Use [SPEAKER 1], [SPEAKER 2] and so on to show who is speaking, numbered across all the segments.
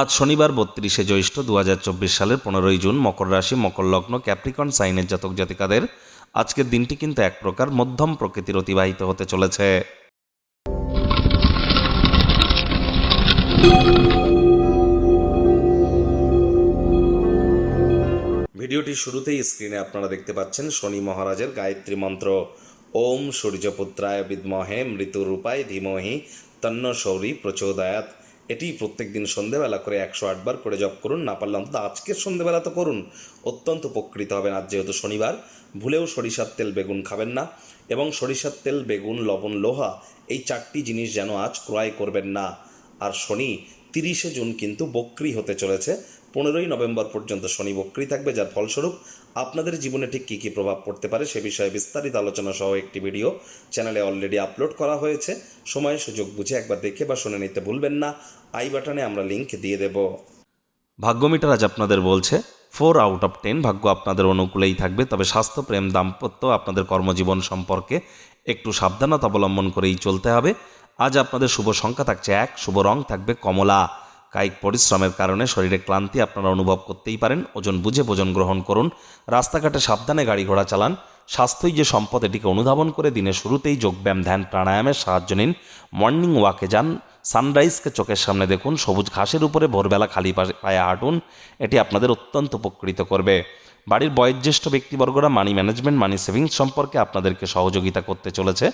[SPEAKER 1] আজ শনিবার বত্রিশে জ্যৈষ্ঠ দু হাজার চব্বিশ সালের পনেরোই জুন মকর রাশি, মকর লগ্ন, ক্যাপ্রিকন, সাইনের জাতক জাতিকাদের আজকের দিনটি কিন্তু এক প্রকার মধ্যম প্রকৃতির অতিবাহিত হতে চলেছে। ভিডিওটি শুরুতেই স্ক্রিনে আপনারা দেখতে পাচ্ছেন শনি মহারাজের গায়ত্রী মন্ত্র। ওম সূর্যপুত্রায় বিদ্মহে মৃত্যুরূপায় ধীমহি তন্ন শৌরী প্রচোদয়াত। এটি প্রত্যেক দিন সন্ধেবেলা করে একশো আটবার করে জপ করুন, না পারলে অন্তত আজকের সন্ধেবেলা তো করুন। অত্যন্ত উপকৃত হবেন আজ যেহেতু শনিবার, ভুলেও সরিষার তেল বেগুন খাবেন না এবং সরিষার তেল, বেগুন, লবণ, লোহা এই চারটি জিনিস যেন আজ ক্রয় করবেন না। আর শনি তিরিশে জুন কিন্তু বক্রি হতে চলেছে পনেরোই নভেম্বর পর্যন্ত শনি বক্রি থাকবে, যার ফলস্বরূপ আপনাদের জীবনে ঠিক কী কী প্রভাব পড়তে পারে সে বিষয়ে বিস্তারিত আলোচনা সহ একটি ভিডিও চ্যানেলে অলরেডি আপলোড করা হয়েছে। সময় সুযোগ বুঝে একবার দেখে বা শুনে নিতে ভুলবেন না। আই বাটনে আমরা লিংক দিয়ে দেব। ভাগ্যমিটার আজ আপনাদের বলছে ফোর আউট অফ টেন ভাগ্য আপনাদের অনুকূলেই থাকবে, তবে স্বাস্থ্য, প্রেম, দাম্পত্য আপনাদের কর্মজীবন সম্পর্কে একটু সাবধানতা অবলম্বন করেই চলতে হবে। আজ আপনাদের শুভ সংখ্যা থাকছে এক, শুভ রং থাকবে কমলা। কায়িক পরিশ্রমের কারণে শরীরে ক্লান্তি আপনারা অনুভব করতেই পারেন। ওজন বুঝে ভোজন গ্রহণ করুন। রাস্তাঘাটে সাবধানে গাড়ি ঘোড়া চালান। স্বাস্থ্যই যে সম্পদ, এটিকে অনুধাবন করে দিনের শুরুতেই যোগব্যায়াম, ধ্যান, প্রাণায়ামের সাহায্য নিন। মর্নিং ওয়াকে যান। সানরাইজকে চোখের সামনে দেখুন। সবুজ ঘাসের উপরে ভোরবেলা খালি পায়ে হাঁটুন। এটি আপনাদের অত্যন্ত উপকৃত করবে। বাড়ির বয়োজ্যেষ্ঠ ব্যক্তিবর্গরা মানি ম্যানেজমেন্ট মানি সেভিংস সম্পর্কে আপনাদেরকে সহযোগিতা করতে চলেছে।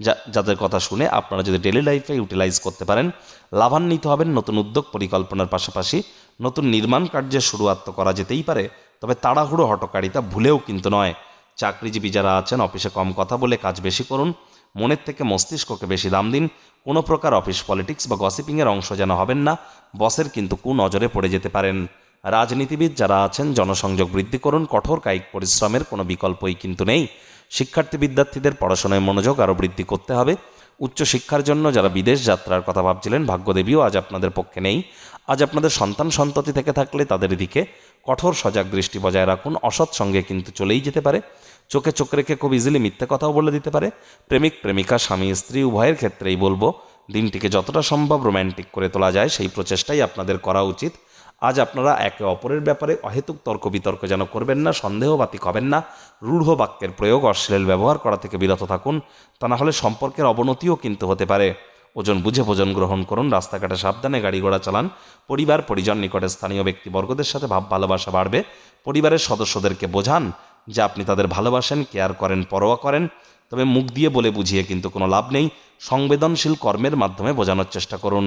[SPEAKER 1] যা, যাদের কথা শুনে আপনারা যদি ডেলি লাইফে ইউটিলাইজ করতে পারেন, লাভান্বিত হবেন নতুন উদ্যোগ পরিকল্পনার পাশাপাশি। নতুন নির্মাণ কার্যের শুরুয়াত করা যেতেই পারে, তবে তাড়াহুড়ো হটকারিতা ভুলেও কিন্তু নয়। চাকরিজীবী যারা আছেন অফিসে কম কথা বলে কাজ বেশি করুন। মনের থেকে মস্তিষ্ককে বেশি দাম দিন। কোনো প্রকার অফিস পলিটিক্স বা গসিপিংয়ের অংশ যেন হবেন না, বসের কিন্তু কু নজরে পড়ে যেতে পারেন। রাজনীতিবিদ যারা আছেন, জনসংযোগ বৃদ্ধি করুন, কঠোর কায়িক পরিশ্রমের কোনো বিকল্পই কিন্তু নেই। শিক্ষার্থী বিদ্যার্থীদের পড়াশোনায় মনোযোগ আরও বৃদ্ধি করতে হবে। উচ্চশিক্ষার জন্য যারা বিদেশ যাত্রার কথা ভাবছিলেন, ভাগ্যদেবীও আজ আপনাদের পক্ষে নেই। আজ আপনাদের সন্তান সন্ততি থেকে থাকলে তাদের দিকে কঠোর সজাগ দৃষ্টি বজায় রাখুন। অসৎ সঙ্গে কিন্তু চলেই যেতে পারে। চোখে চোখ রেখে খুব ইজিলি মিথ্যে কথাও বলে দিতে পারে। প্রেমিক, প্রেমিকা, স্বামী, স্ত্রী, উভয়ের ক্ষেত্রেই বলব, দিনটিকে যতটা সম্ভব রোম্যান্টিক করে তোলা যায়, সেই প্রচেষ্টাই আপনাদের করা উচিত। আজ আপনারা একে অপরের ব্যাপারে অহেতুক তর্ক বিতর্ক যেন করবেন না সন্দেহবাতিক হবেন না, রূঢ় বাক্যের প্রয়োগ অশ্লীল ব্যবহার করা থেকে বিরত থাকুন, তা না হলে সম্পর্কের অবনতিও কিন্তু হতে পারে। ওজন বুঝে ভোজন গ্রহণ করুন, রাস্তাঘাটে সাবধানে গাড়ি ঘোড়া চালান, পরিবার, পরিজন, নিকটে স্থানীয় ব্যক্তিবর্গদের সাথে ভাব ভালোবাসা বাড়বে, পরিবারের সদস্যদেরকে বোঝান যে আপনি তাদের ভালোবাসেন, কেয়ার করেন, পরোয়া করেন, তবে মুখ দিয়ে বলে বুঝিয়ে কিন্তু কোনো লাভ নেই। সংবেদনশীল কর্মের মাধ্যমে বোঝানোর চেষ্টা করুন।